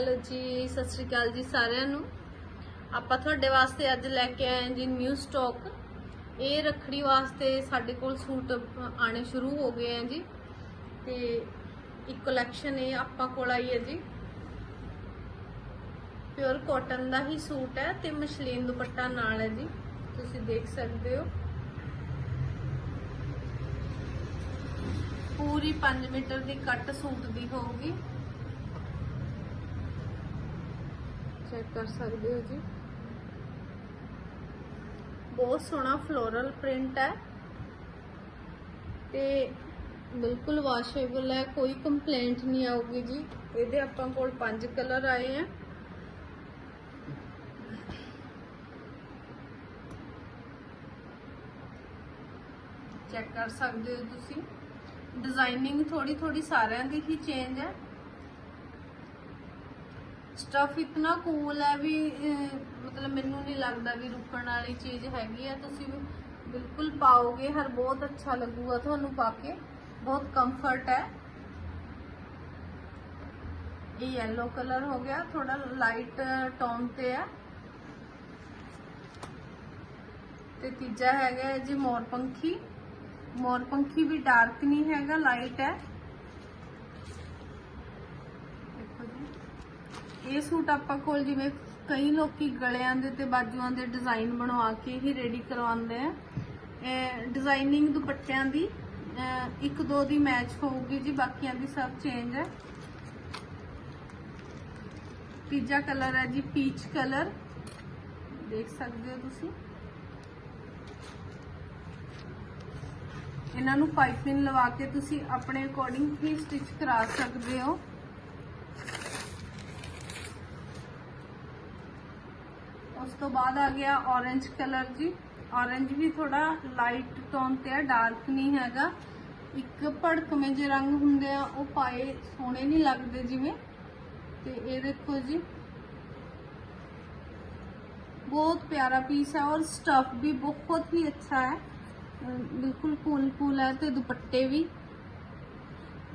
Hello ਜੀ, ਸਤਿ ਸ਼੍ਰੀ ਅਕਾਲ ਜੀ ਸਾਰਿਆਂ ਨੂੰ। ਆਪਾਂ ਤੁਹਾਡੇ ਵਾਸਤੇ ਅੱਜ ਲੈ ਕੇ ਆਏ ਹਾਂ ਜੀ ਨਿਊ ਸਟਾਕ ਇਹ ਰੱਖੜੀ ਵਾਸਤੇ ਸਾਡੇ ਕੋਲ ਸੂਟ ਆਣੇ ਸ਼ੁਰੂ ਹੋ ਗਏ ਆ ਜੀ। ਤੇ ਇੱਕ ਕਲੈਕਸ਼ਨ ਇਹ ਆਪਾਂ ਕੋਲ ਆਈ ਹੈ ਜੀ। ਪਿਓਰ ਕਾਟਨ ਦਾ ਹੀ ਸੂਟ ਹੈ ਤੇ ਮਸ਼ਲੀਨ ਦੁਪੱਟਾ ਨਾਲ ਹੈ ਜੀ। ਤੁਸੀਂ ਦੇਖ ਸਕਦੇ ਹੋ। ਪੂਰੀ 5 ਮੀਟਰ ਦੀ ਕੱਟ ਸੂਟ ਦੀ ਹੋਊਗੀ। ਚੈੱਕ ਕਰ ਸਕਦੇ ਹੋ ਜੀ। ਬਹੁਤ ਸੋਹਣਾ ਫਲੋਰਲ ਪ੍ਰਿੰਟ ਹੈ। ਤੇ ਬਿਲਕੁਲ ਵਾਸ਼ੇਬਲ ਹੈ, ਕੋਈ ਕੰਪਲੇਂਟ ਨਹੀਂ ਆਊਗੀ ਜੀ। ਇਹਦੇ ਆਪਾਂ ਕੋਲ ਪੰਜ ਕਲਰ ਆਏ ਆ। ਚੈੱਕ ਕਰ ਸਕਦੇ ਹੋ ਤੁਸੀਂ। ਡਿਜ਼ਾਈਨਿੰਗ ਥੋੜੀ ਥੋੜੀ ਸਾਰਿਆਂ ਦੀ ਹੀ ਚੇਂਜ ਹੈ। ਸਟਫ ਇਤਨਾ ਕੂਲ ਹੈ ਵੀ ਮਤਲਬ ਮੈਨੂੰ ਨਹੀਂ ਲੱਗਦਾ ਵੀ ਰੁਕਣ ਵਾਲੀ ਚੀਜ਼ ਹੈਗੀ ਆ ਤੁਸੀਂ ਬਿਲਕੁਲ ਪਾਓਗੇ, ਹਰ ਬਹੁਤ ਅੱਛਾ ਲੱਗੂਗਾ ਤੁਹਾਨੂੰ ਪਾ ਕੇ। ਬਹੁਤ ਕੰਫਰਟ ਹੈ। ਇਹ yellow ਕਲਰ ਹੋ ਗਿਆ ਥੋੜਾ ਲਾਈਟ ਟੋਨ ਤੇ ਹੈ। ਤੇ ਤੀਜਾ ਹੈਗਾ ਜੀ ਮੋਰਪੰਖੀ ਮੋਰਪੰਖੀ ਵੀ ਡਾਰਕ ਨਹੀਂ ਹੈਗਾ ਲਾਈਟ ਹੈ ਦੇਖੋ ਜੀ ਇਹ ਸੂਟ ਆਪਾਂ ਕੋਲ ਜਿਵੇਂ ਕਈ ਲੋਕੀ ਗਲਿਆਂ ਦੇ ਤੇ ਬਾਜੂਆਂ ਦੇ ਡਿਜ਼ਾਈਨ ਬਣਵਾ ਕੇ ਹੀ ਰੈਡੀ ਕਰਵਾਉਂਦੇ ਆ। ਡਿਜ਼ਾਈਨਿੰਗ ਦੁਪੱਟਿਆਂ ਦੀ ਇੱਕ ਦੋ ਦੀ ਮੈਚ ਹੋਊਗੀ ਜੀ, ਬਾਕੀਆਂ ਦੀ ਸਭ ਚੇਂਜ ਹੈ। ਤੀਜਾ ਕਲਰ ਹੈ ਜੀ ਪੀਚ ਕਲਰ ਦੇਖ ਸਕਦੇ ਹੋ ਤੁਸੀਂ। ਇਹਨਾਂ ਨੂੰ ਪਾਈਪਿੰਗ ਲਵਾ ਕੇ ਤੁਸੀਂ ਆਪਣੇ ਅਕੋਰਡਿੰਗ ਹੀ ਸਟਿਚ ਕਰਾ ਸਕਦੇ ਹੋ। ਉਸ ਤੋਂ ਬਾਅਦ ਆ ਗਿਆ orange ਕਲਰ ਜੀ orange ਵੀ ਥੋੜਾ ਲਾਈਟ ਟੋਨ ਤੇ ਹੈ ਡਾਰਕ ਨਹੀਂ ਹੈਗਾ ਇੱਕ ਭੜਕਵੇਂ ਜਿਹੇ ਰੰਗ ਹੁੰਦੇ ਆ ਉਹ ਪਾਏ ਸੋਹਣੇ ਨਹੀਂ ਲੱਗਦੇ ਜਿਵੇਂ ਤੇ ਇਹ ਦੇਖੋ ਜੀ ਬਹੁਤ ਪਿਆਰਾ ਪੀਸ ਹੈ ਔਰ ਸਟਫ ਵੀ ਬਹੁਤ ਹੀ ਅੱਛਾ ਹੈ ਅਮ ਬਿਲਕੁਲ ਕੂਲ ਕੂਲ ਹੈ ਤੇ ਦੁਪੱਟੇ ਵੀ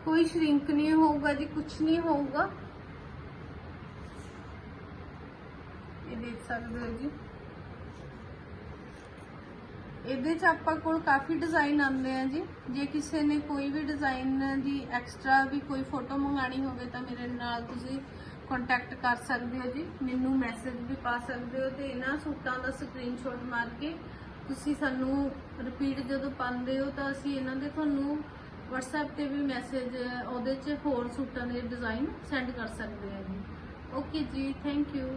ਕੋਈ ਸ਼ਰਿੰਕ ਨਹੀਂ ਹੋਊਗਾ ਜੀ ਕੁਝ ਨਹੀਂ ਹੋਊਗਾ ਇਹ ਦੇਖ ਸਕਦੇ ਹੋ ਜੀ। ਇਹਦੇ ਚ ਆਪਾਂ ਕੋਲ ਕਾਫੀ ਡਿਜ਼ਾਈਨ ਆਉਂਦੇ ਆ ਜੀ। ਜੇ ਕਿਸੇ ਨੇ ਕੋਈ ਵੀ ਡਿਜ਼ਾਈਨ ਦੀ ਐਕਸਟਰਾ ਵੀ ਕੋਈ ਫੋਟੋ ਮੰਗਾਣੀ ਹੋਵੇ ਤਾਂ ਮੇਰੇ ਨਾਲ ਤੁਸੀਂ ਕੰਟੈਕਟ ਕਰ ਸਕਦੇ ਹੋ ਜੀ। ਮੈਨੂੰ ਮੈਸੇਜ ਵੀ ਪਾ ਸਕਦੇ ਹੋ ਤੇ ਇਹਨਾਂ ਸੂਟਾਂ ਦਾ ਸਕਰੀਨਸ਼ਾਟ ਮਾਰ ਕੇ ਤੁਸੀਂ ਸਾਨੂੰ ਰਿਪੀਟ ਜਦੋਂ ਪਾਉਂਦੇ ਹੋ ਤਾਂ ਅਸੀਂ ਇਹਨਾਂ ਦੇ ਤੁਹਾਨੂੰ WhatsApp ਤੇ ਵੀ ਮੈਸੇਜ ਉਹਦੇ 'ਚ ਹੋਰ ਸੂਟਾਂ ਦੇ ਡਿਜ਼ਾਈਨ ਸੈਂਡ ਕਰ ਸਕਦੇ ਹਾਂ ਜੀ। ਓਕੇ ਜੀ ਥੈਂਕ ਯੂ